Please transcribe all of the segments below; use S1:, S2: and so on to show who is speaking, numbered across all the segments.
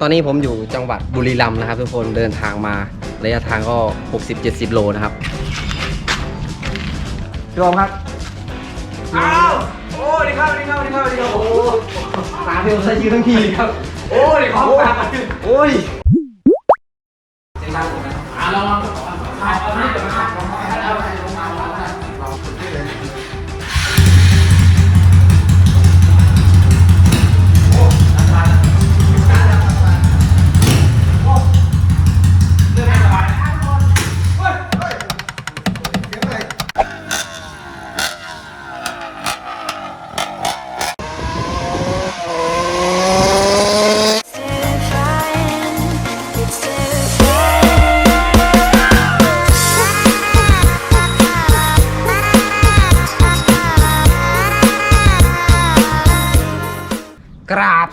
S1: ตอนนี้ผมอยู่จังหวัดบุรีรัมย์นะครับ ทุกคนเดินทางมาระยะทางก็ 60-70 โลนะครับพี่โอมครับ
S2: อ้าวโอ้ดีครับดีครับดีครับดีครับโอ้
S1: หาพี่โอมใส่ยืนทั้งทีครับ
S2: โอ้ดีครับ
S1: โอ้ย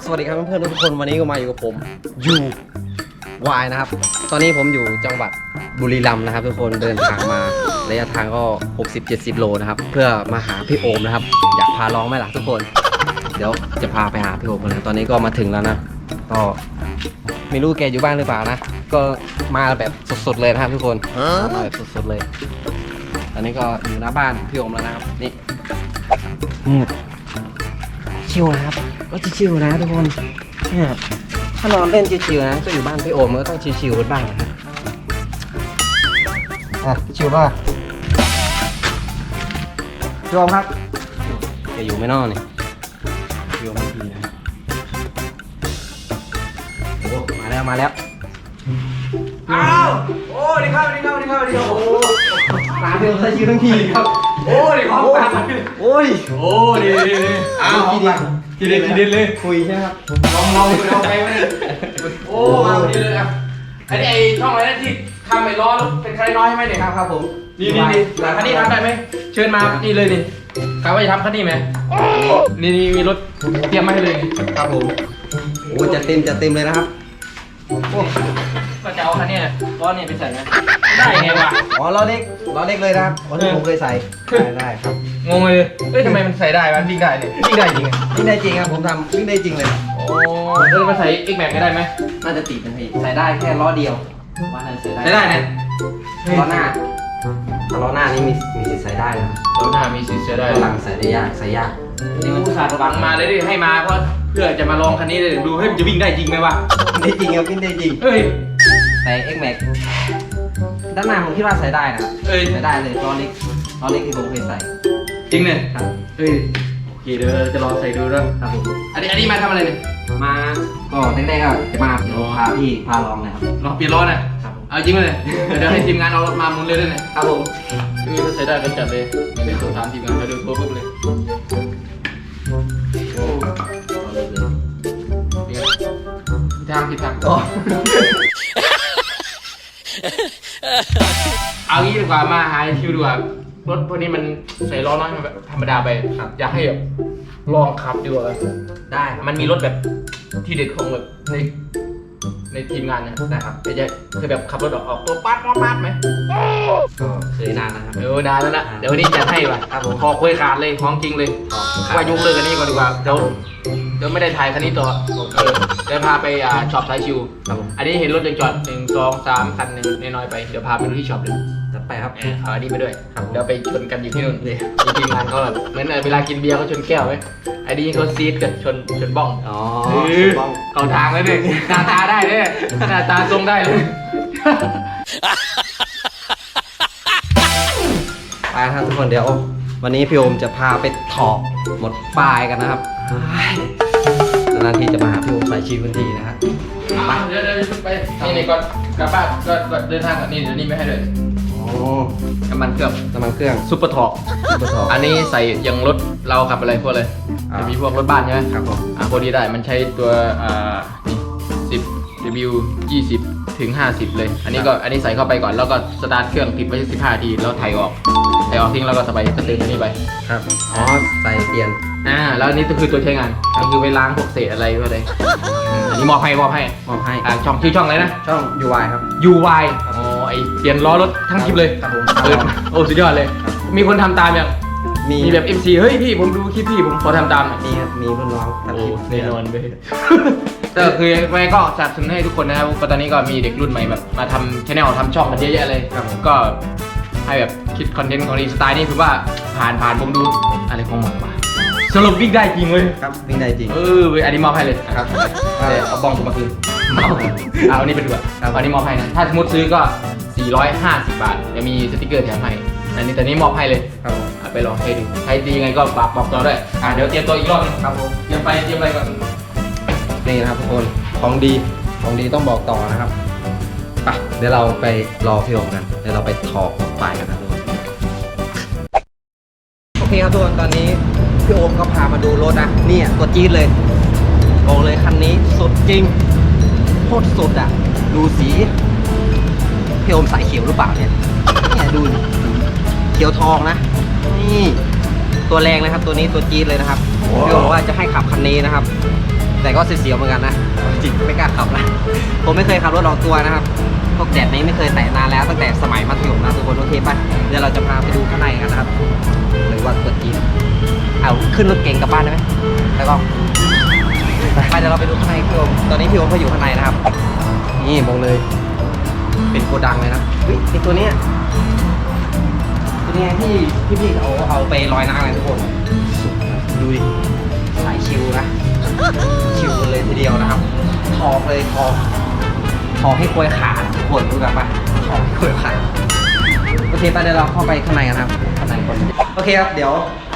S1: สวัสดีครับเพื่อนๆทุกคนวันนี้ก็มาอยู่กับผมยูวายนะครับ ตอนนี้ผมอยู่จังหวัดบุรีรัมย์นะครับ ทุกคนเดินทางมาระยะทางก็ 60-70 โลนะครับ เพื่อมาหาพี่โอมนะครับ อยากพาร้องไหมล่ะทุกคน เดี๋ยวจะพาไปหาพี่โอมกันเลยตอนนี้ก็มาถึงแล้วนะก็ไม่รู้แกอยู่บ้านหรือเปล่านะ ก็มาแบบสดๆเลยนะครับทุกคนมาแบบสดๆเลย ตอนนี้ก็อยู่หน้าบ้านพี่โอมแล้วนะครับนี่นี่ชิวนะครับ ก็ชิวๆนะทุกคนเนี่ยถ้านอนเล่นชิวๆนะก็อยู่บ้านพี่โอมก็ต้องชิวๆกันบ้างนะครับอะชิวป่ะพี่โอมครับจะอยู่ไม่นอนนี่พี่โอมไม่ดีนะครับโอ้มาแล้วมาแล้ว
S2: อ้าวโอ้ดีครับดีครับดีครับดีครับโอ้
S1: มาพี่โอมใส่ชิวทั้งทีครับ
S2: โอ้ดีครับ
S1: โอ้ย
S2: โอ้ดีดีดีอ้าว
S1: ทีเดี ยว
S2: ทีเด็ดทีเด็ดเลย
S1: คุยใช่ไหมครับ
S2: ลองลองเอาไปไหมโอ้มาพอดีเลยอะอันนี้ไอ้ช่องอะไรนะที่ทำไอ้ล้อแล้วเป็นใครน้อยใช่ไหมเนี่ย
S1: ครับครับผม
S2: นี่นี่นี่หลังคันนี้ทำได้ไหมเชิญมานี่เลยนี่กะว่าจะทำคันนี้ไหมนี่นี่มีรถเตรียมมาให้เลย
S1: ครับผมโอ้จะเต็มจะเต็มเลยนะครับ
S2: ก็จะ เอาคันนี้ล้อนี่ไปใส่ไหมได้ไงวะ
S1: อ๋อล้อเล็กล้อเล็กเลยนะครับอ๋อที่ผมเคยใส่ได้ได้ครับ
S2: งงเลยเอ้ยทำไมมันใส่ได้วะวิ่งได้เนี่ยวิ่งได้จริงอะ
S1: วิ่งได้จริงครับผมทำวิ่งได้จริงเลย
S2: โอ้เออมาใส่ X Max ไม่ได้ไหม
S1: น่าจะติดนะพี่ใส่ได้แค่ล้อเดียวว่าน่าจะใส่
S2: ใส่ได้เนี่ย
S1: ล้อหน้าถ้าล้อหน้านี่มีมีสิทธิ์ใส่ได้นะ
S2: รถหน้ามีสิทธิ์ใช้ได้
S1: ล้อหลังใส่ได้ยากใส่ยาก
S2: นี่มันขาดหวังมาเลยดิให้มาเพราะเพื่อจะมาลองคันนี้เลยดูให้มันจะวิ่งได้จริงไหมวะ
S1: ได้จริงครับวิ่งได้จริง
S2: เอ้ย
S1: แต่ X Max ด้านหน้าผมคิดว่าใส่ได้นะ
S2: เอ้ย
S1: ใส่ได้เลยล้อเล็กล้อเล็กที่ผมเคยใส่
S2: จริงเนี่ย
S1: ครับ
S2: เอ้ยโอเคเดี๋ยวเราจะลองใส่ดูแล้ว
S1: ครับผม
S2: อันนี้อันนี้มาทำอะไรเนี่ย
S1: มาก็แรกๆก็จะมาพาพี่พาลองนะครับ
S2: ลองเปลี่ยนล้อหน่อย
S1: ครับผม
S2: เอาจริงเลยเดี๋ยวให้ทีมงานเอารถมาหมุนเลยด้วยเนี่ย
S1: ครับผม
S2: เออถ้าใส่ได้ก็จัดเลยเดี๋ยวโทรถามทีมงานไปดูโทรปุ๊บเลยโอ้เดี๋ยวผิดทางผิดทาง
S1: ก็
S2: เอางี้ดีกว่ามาหาคิวดีกว่ารถพวกนี้มันใส่ล้อน้อยมันธรรมดาไปครับอยากให้แบบลองขับดีกว่า
S1: ได้ครับ
S2: มันมีรถแบบที่เด็ดของแบบใน ในทีมงานนะนะครับแต่จะเคยแบบขับรถออกออกตัวปาดปาดปาดไหม
S1: ก็เคยนานนะครับ
S2: เออนานแล้วนะเดี๋ยววันนี้จะให้ว่ะ
S1: ครับผม
S2: คอคุยขาดเลยของจริงเลยว่ายกเลิกอันนี้ก่อนดีกว่าเดี๋ยวเดี๋ยวไม่ได้ถ่ายคันนี้ต่อเออเดี๋ยวพาไปอ่าช็อปสายชิว
S1: ครับผม
S2: อันนี้เห็นรถยังจอดหนึ่งสองสามคันหนึ่งน้อยๆไปเดี๋ยวพาไปดูที่ช็อปเลย
S1: จัดไปครับ
S2: เออเอาอันนี้ไปด้วย
S1: ครับ
S2: เดี๋ยวไปชนกันอยู่ที่นู่นเลยมีทีมงานเขาแบบเหมือนเวลากินเบียร์เขาชนแก้วไหมไอ้นี่เขาซีดกันชนชนบ้อง
S1: อ๋อ
S2: เออเข้าทางแล้วเนี่ยหน้าตาได้เลยหน้าตาทรงได้เลย
S1: ไปครับทุกคนเดี๋ยว วันนี้พี่โอมจะพาไปถอกหมดปลายกันนะครับนานๆที่จะมาหาพี่โอมใส่ชีวิตทีนะฮะ
S2: อะเดี๋ยวเดี๋ยวไปนี่นี่ก่อนกลับบ้านก็ก็เดินทางกับนี่เดี๋ยวนี้ไม่ให้เลย
S1: โอ้
S2: น้ำมันเครื่อง
S1: น้ำมันเครื่อง
S2: ซุปเปอร์ทอก
S1: ซุปเปอร์ถอก
S2: อันนี้ใส่อย่างรถเราขับอะไรพวกอะไร
S1: อ่า
S2: จะมีพวกรถบ้านใช่ไหม
S1: ครับผม
S2: อ่าพวกนี้ได้มันใช้ตัวอ่านี่10 W 20 ถึง 50 เลย อันนี้ก็อันนี้ใส่เข้าไปก่อนแล้วก็สตาร์ทเครื่องติดไว้15นาทีแล้วถ่ายออกถ่ายออกทิ้งแล้วก็สบายก็เติมอันนี้ไป
S1: ครับอ๋อใส่เปลี่ยน
S2: อ่าแล้วอันนี้ก็คือตัวใช้งานก็คือไปล้างพวกเศษอะไรพวกอะไรอันนี้มอบให้มอบให้
S1: มอบให้
S2: อ่าช่องชื่อช่องอะไรนะ
S1: ช่อง UI ครับ
S2: UY อ๋อไอ เปลี่ยนล้อรถทั้งคลิปเลย
S1: ครับผม
S2: เออโอ้สุดยอดเลย มีคนทำตามยัง
S1: มี
S2: มีแบบ MC เฮ้ยพี่ผมดูคลิปพี่ผมขอทำตามหน่อย
S1: มีครับมีรุ่นน้องทำ
S2: โอ้
S1: คลิป
S2: แน่นอนเลยก็คือไม่ก็สนับสนุนให้ทุกคนนะครับก็ตอนนี้ก็มีเด็กรุ่นใหม่แบบมาทำชแนลทำช่องกันเยอะแยะเลย
S1: ครับผม
S2: ก็ให้แบบคิดคอนเทนต์ของดีสไตล์นี่คือว่าผ่านผ่านผมดูอะไรของมันวะ สรุปวิ่งได้จริงเว้ย
S1: ครับวิ่งได้จริง
S2: เออเว้ยอันนี้มอบให้เลย
S1: ครับ
S2: เดี๋ยวเอาบ้องผมมาคืนเมาเอาอันนี้ไปดูอะ
S1: ครับ
S2: อันนี้มอบให้นะ ถ้าสมมติซื้อก็ 450 บาทจะมีสติกเกอร์แถมให้ อันนี้แต่นี้มอบให้เลย
S1: ครับผม
S2: เอาไปลองใช้ดูใช้ดียังไงก็ฝากบอกต่อด้วยอะเดี๋ยวเตรียมตัวอีกรอบนึง
S1: ครับผม
S2: เตรียมไปเตรียมอะไรก่อน
S1: นี่นะครับทุกคน ของดี ของดีต้องบอกต่อนะครับไปเดี๋ยวเราไปรอพี่โอมกัน เดี๋ยวเราไปถอดปลายกันนะทุกคน โอเคครับทุกคน ตอนนี้ พี่โอมก็พามาดูรถนะเนี่ยตัวจี๊ดเลยบอกเลยคันนี้สุดจริงโคตรสุดอะ ดูสีพี่โอมสายเขียวหรือเปล่าเนี่ยเนี่ยดูเขียวทองนะ นี่ ตัวแรงเลยครับ ตัวนี้ตัวจี๊ดเลยนะครับพี่โอมบอกว่าจะให้ขับคันนี้นะครับ แต่ก็เสียวเหมือนกันนะจริงไม่กล้าขับนะผมไม่เคยขับรถออกตัวนะครับพวกแดดนี้ไม่เคยแตะนานแล้วตั้งแต่สมัยมัธยมนะทุกคนโอเคป่ะเดี๋ยวเราจะพาไปดูข้างในกันนะครับหรือว่าตัวจีน เอาขึ้นรถเก๋งกลับบ้านได้ไหมแล้วก็ไปเดี๋ยวเราไปดูข้างในพี่โอมตอนนี้พี่โอมก็อยู่ข้างในนะครับ นี่มองเลย เป็นโกดังเลยนะเฮ้ยไอตัวเนี้ยตัวเนี้ยที่พี่ๆเขาเอาไปลอยน้ำอะไรทุกคนดูดิสายชิวนะ ชิวกันเลยทีเดียวนะครับทอกเลยทอกทอกให้กล้วยขาดทุกคนรู้จักปะทอกให้กล้วยขาดโอเคไปเดี๋ยวเราเข้าไปข้างในกันครับข้างในคนโอเคครับเดี๋ยว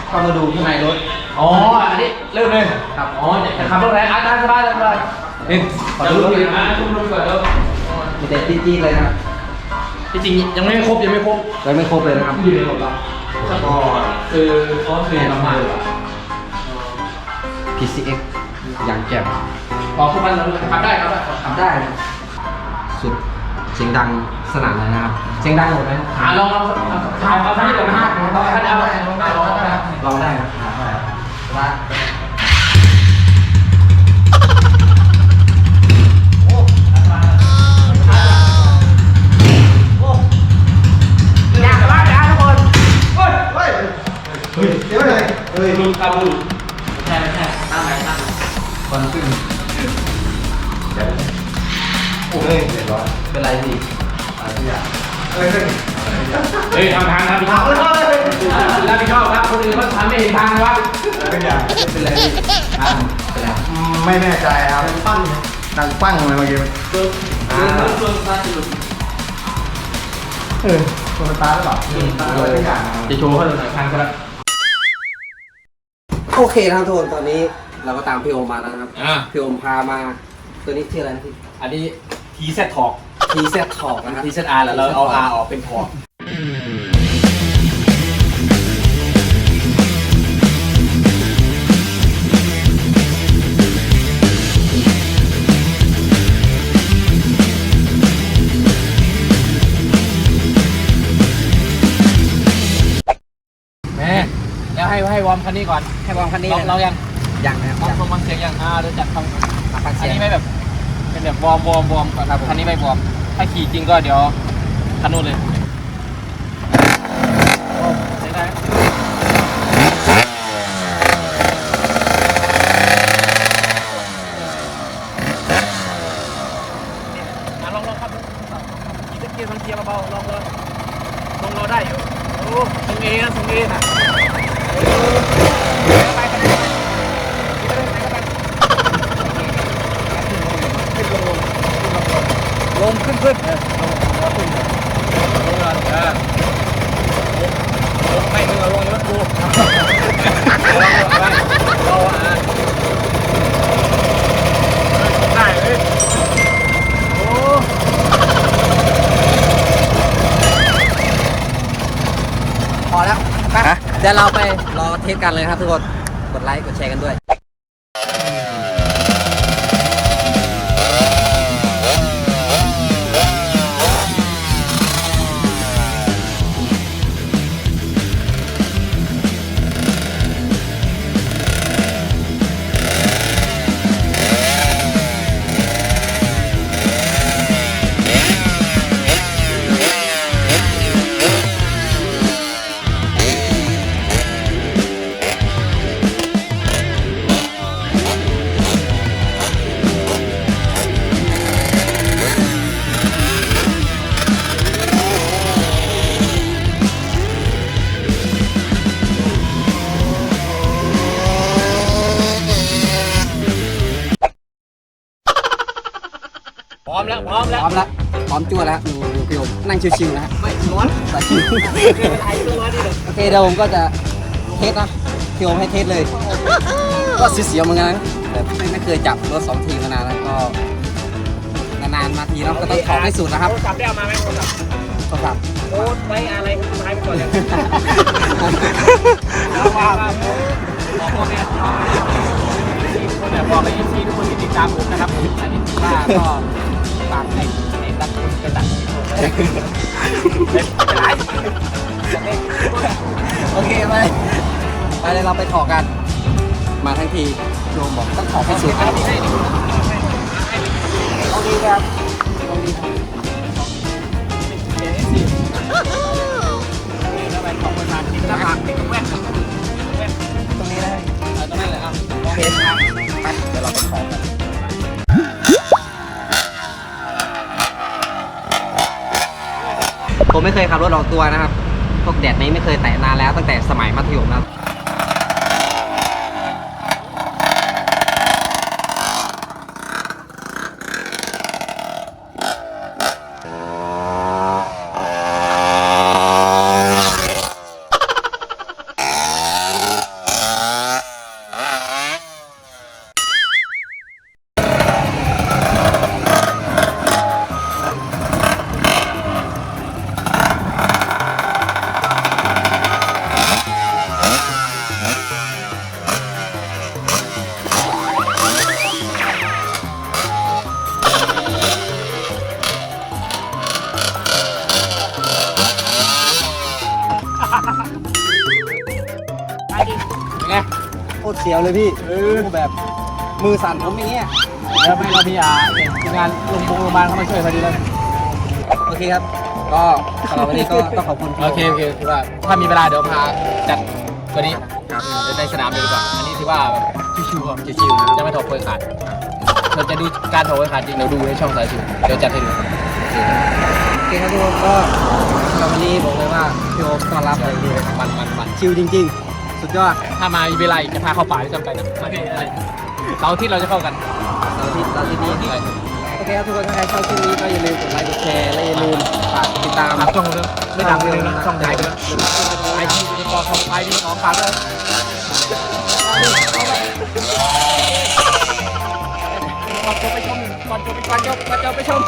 S1: เข้ามาดูข้างในรถ
S2: อ๋อ อันนี้เริ่มเลย
S1: ครับ
S2: อ๋อจะขับรถแรงอะได้สบายได้สบายนี่ขอดูรถหน่อยนะดูรถก่อนเร็ว
S1: มีแต่จี้ๆเลยนะครับ
S2: ที่จริงยังไม่ครบยังไม่ครบ
S1: ยังไม่ครบเลยนะครับ
S2: อยู่ในรถเราแล้วก็คือเขาคือประมาณ
S1: PCX อย่างแจ่ม
S2: พอขึ้นมาแล้วขับได้ครับได้
S1: ทำได้นะสุดเสียงดังสนั่นเลยนะครับ เสียงดังหมดไหม
S2: หาลองลองถ่ายเอาที่ก่อนนะฮะเอาคันเอาเอา ลองได้
S1: ลองได้ครับได้อยากบ้านนะทุกคน
S3: เดี๋ยวเลย
S2: เฮ้ยลุงคาบูใช่ไม่ใช่ตั้งไหนตั้งคนขึ้น
S3: โอ้ยเรียบร้อย
S1: เป็นไรพี่
S3: อะไรทุกอย่างเนี่ย
S2: เฮ้ยทำทางครับพี่ชอบ รับผิดชอบครับคนอื่นเขาทำไม่เห็นทางวะ
S3: ทุกอย่าง
S1: เป็นไรพี่อ่าเป็นไร
S3: ไม่แน่ใจครับปั้งดังปั้งเลยเมื่อกี้
S1: อ่า
S3: เออตัวสตาร์ทหรือเปล่าอะไรทุกอย่าง
S2: จะโชว์เขาเลยหน่อยทางก็ได้
S1: โอเคนะครับทุกคนตอนนี้เราก็ตามพี่โอมมาแล้วนะครับ
S2: อ่า
S1: พี่โอมพามา ตัวนี้ชื่ออะไรนะพี่
S2: อันนี้ทีเซตถอก
S1: ทีเซตทอกนะครับ
S2: ทีเซตอาร์แล้วเราเอาอาร์ออกเป็นถอก ให้ให้วอร์มคันนี้ก่อน
S1: ให้วางคันนี้
S2: เรา
S1: เลย
S2: เรายัง
S1: ยังนะครับ
S2: วอร์ม
S1: ยัง
S2: ทรงวอร์มเสียงยังอ่าเดี๋ยวจัดทำ
S1: มาฟัง
S2: อั
S1: เสี
S2: น
S1: ยง
S2: นี้ไม่แบบเป็นแบบวอร์มวอร์มวอร์มก่อน
S1: ครับผม
S2: คันนี้ไม่วอร์มถ้าขี่จริงก็เดี๋ยวคันนู้นเลยโอ้ใช้ได้อะลองลองครับขี่ตะเกียร์มันเกียร์เบาๆลองเลยลงเราได้อยู่โอ้ทรงเอนะทรงเอนะ เออไปไปไปไปลงขึ้นขึ้นเออลงลงขึ้นลงเลยเออลงไม่มึงเอาลงรถกูลงไปเราอะได้เลยโอ้
S1: พอแล้วไปเดี๋ยวเราไปรอ เทสกันเลยครับทุกคน กดไลค์ กดแชร์กันด้วย ดูดูพี่โอมนั่งชิวๆนะฮะ
S2: ไม่ร้อน
S1: สายชิวโอเคเดี๋ยวผมก็จะเทสนะพี่โอมให้เทสเลย ก็เสียวๆเหมือนกันนะแต่ไม่ไม่เคยจับรถสองทีมานานแล้วก็นานๆมาทีเนาะก็ต้องถอดให้สุดนะครับ
S2: โทรศัพท์ได้เอามาไหมโทรศัพท์
S1: โทรศัพท์
S2: โอ้ไว้อะไรท้ายไปก่อนเลยแล้วว่าว่าบอกพ่อแม่น้องคนแบบบอกไปยินดีทุกคนที่ติดตามผมนะครับอันนี้ถือว่าก็ฝากใน ในตัดไปตัดคลิปผมเลยเป็นไร
S1: โอเคไหมไปเลยเราไปถอดกัน มาทั้งทีโยมบอกต้องถอดให้สุดครับเอาดีครับเอาดีครับตรงนี้ได้ตรงนั้นเลยอะโอเคครับไปเดี๋ยวเราไปถอดกัน ผมไม่เคยขับรถออกตัวนะครับพวกแดดนี้ไม่เคยแตะนานแล้วตั้งแต่สมัยมัธยมนะครับ เสียวเลยพี่เออแบบมือสั่นผมอย่างเงี้ย
S2: แล้วไม่เราพี่อาทีมงานโรงพยาบาลโรงพยาบาลเขามาช่วยพอดีเลย
S1: โอเคครับ ก็สำหรับวันนี้ก็ต้องขอบคุณพี่
S2: โอเคโอเคคือว่าถ้ามีเวลาเดี๋ยวพาจัดตัวนี้ครับในสนามเลยดีกว่า อันนี้ถือว่าแบบชิวๆครับชิวๆนะจะไม่ถกเปลือยขาดเราจะดูการถกเปลือยขาดจริงเดี๋ยวดูในช่องสายชิวเดี๋ยวจัดให้ดู
S1: โอเคครับทุกคนก็สำหรับวันนี้บอกเลยว่าพี่โอ๊คต้อนรับเลยดี
S2: มันมันมัน
S1: ชิลจริง ๆ สุดยอด
S2: ถ้ามามีเวลาอีกจะพาเข้าป่าด้วยกันไปนะโอเคได้เสาร์อาที่เราจะเข้ากัน
S1: เสาร์อาทิตย์เสาร์อาทิตย์นี้
S2: ใช่
S1: โอเคครับทุกคนถ้าใครชอบคลิปนี้ก็อย่าลืมกดไลค์กดแชร์และอย่าลืมฝากติดตาม
S2: ฝากช่องเลยไม่ดังเลยนะช่องใหญ่ไปแล้วไอทีเป็นกอของไอทีของฝากเลยก่อนจะไปชมก่อนจะไปก่อนจะไปชม